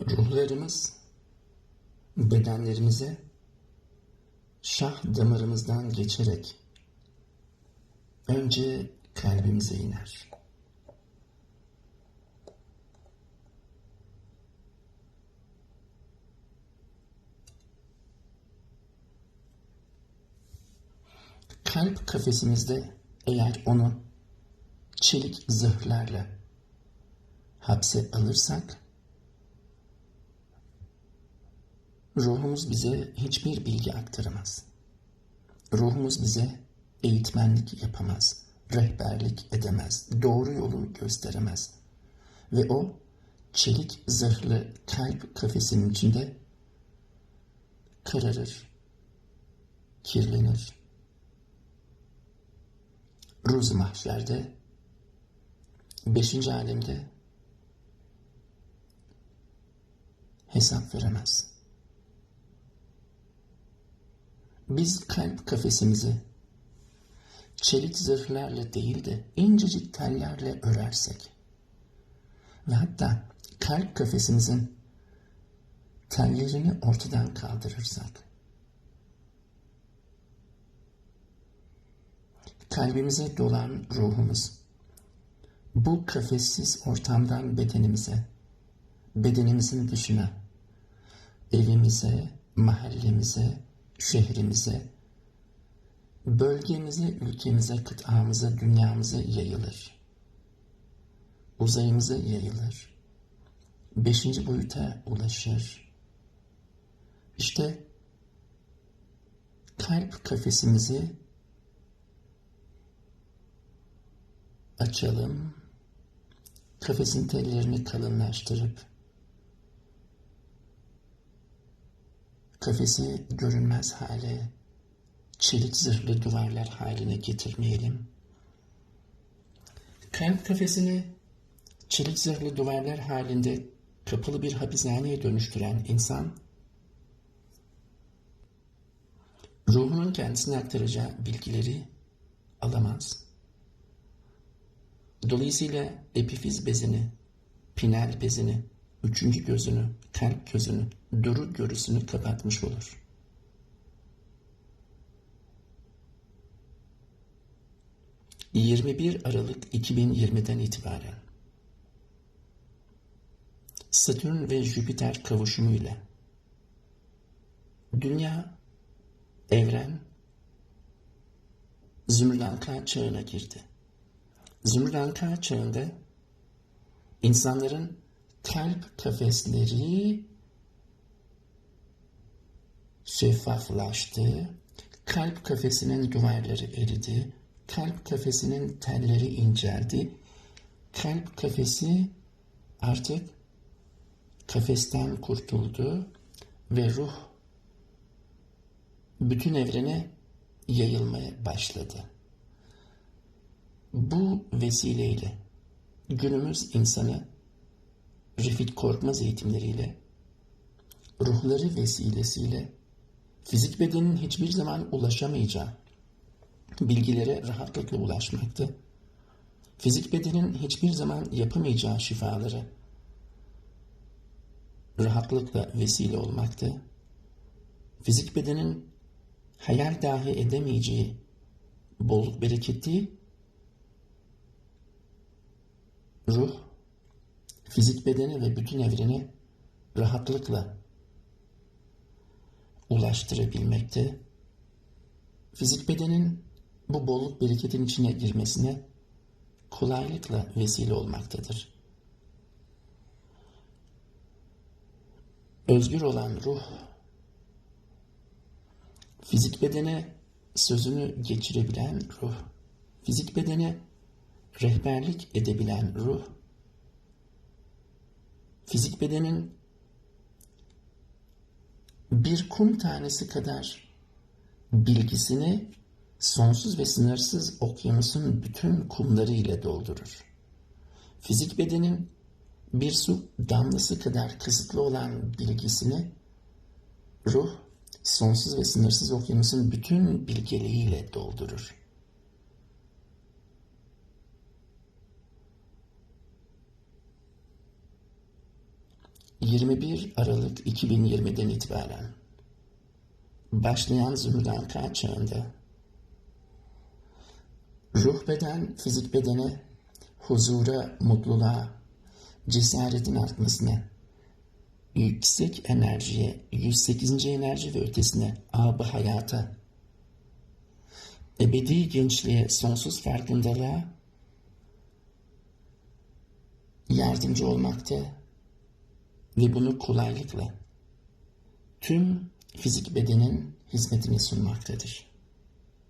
Ruhlarımız bedenlerimize şah damarımızdan geçerek önce kalbimize iner. Kalp kafesimizde eğer onu çelik zırhlarla hapse alırsak ruhumuz bize hiçbir bilgi aktaramaz. Ruhumuz bize eğitmenlik yapamaz, rehberlik edemez, doğru yolu gösteremez. Ve o çelik zırhlı kalp kafesinin içinde kararır, kirlenir. Ruz mahşerde, beşinci alemde hesap veremez. Biz kalp kafesimizi çelik zırhlarla değil de incecik tellerle örersek ve hatta kalp kafesimizin tellerini ortadan kaldırırsak kalbimize dolan ruhumuz bu kafessiz ortamdan bedenimize, bedenimizin dışına, evimize, mahallemize, şehrimize, bölgemize, ülkemize, kıtamıza, dünyamıza yayılır. Uzayımıza yayılır. Beşinci boyuta ulaşır. İşte kalp kafesimizi açalım. Kafesin tellerini kalınlaştırıp kafesi görünmez hale, çelik zırhlı duvarlar haline getirmeyelim. Kalp kafesini çelik zırhlı duvarlar halinde kapalı bir hapishaneye dönüştüren insan, ruhunun kendisine aktaracağı bilgileri alamaz. Dolayısıyla epifiz bezini, pinel bezini, üçüncü gözünü, kalp gözünü, duru görüsünü kapatmış olur. ...21 Aralık 2020'den itibaren... ...Satürn ve Jüpiter kavuşumuyla... ...Dünya, evren... ...Zümrüt çağına girdi. Zümrüt çağında... ...insanların kalp kafesleri şeffaflaştı, kalp kafesinin duvarları eridi, kalp kafesinin telleri inceldi, kalp kafesi artık kafesten kurtuldu ve ruh bütün evrene yayılmaya başladı. Bu vesileyle günümüz insanı Refit Korkmaz eğitimleriyle, ruhları vesilesiyle fizik bedenin hiçbir zaman ulaşamayacağı bilgilere rahatlıkla ulaşmaktı. Fizik bedenin hiçbir zaman yapamayacağı şifaları rahatlıkla vesile olmaktı. Fizik bedenin hayal dahi edemeyeceği bolluk bereketi ruh fizik bedeni ve bütün evreni rahatlıkla ulaştırabilmekte. Fizik bedenin bu bolluk bereketin içine girmesine kolaylıkla vesile olmaktadır. Özgür olan ruh, fizik bedene sözünü geçirebilen ruh, fizik bedene rehberlik edebilen ruh, fizik bedenin bir kum tanesi kadar bilgisini sonsuz ve sınırsız okyanusun bütün kumları ile doldurur. Fizik bedenin bir su damlası kadar kısıtlı olan bilgisini ruh sonsuz ve sınırsız okyanusun bütün bilgeliğiyle doldurur. 21 Aralık 2020'den itibaren başlayan Zümrüt çağında ruh beden, fizik bedene, huzura, mutluluğa, cesaretin artmasına, yüksek enerjiye, 108. enerji ve ötesine, abı hayata, ebedi gençliğe, sonsuz farkındalığa yardımcı olmakta ve bunu kolaylıkla tüm fizik bedenin hizmetine sunmaktadır.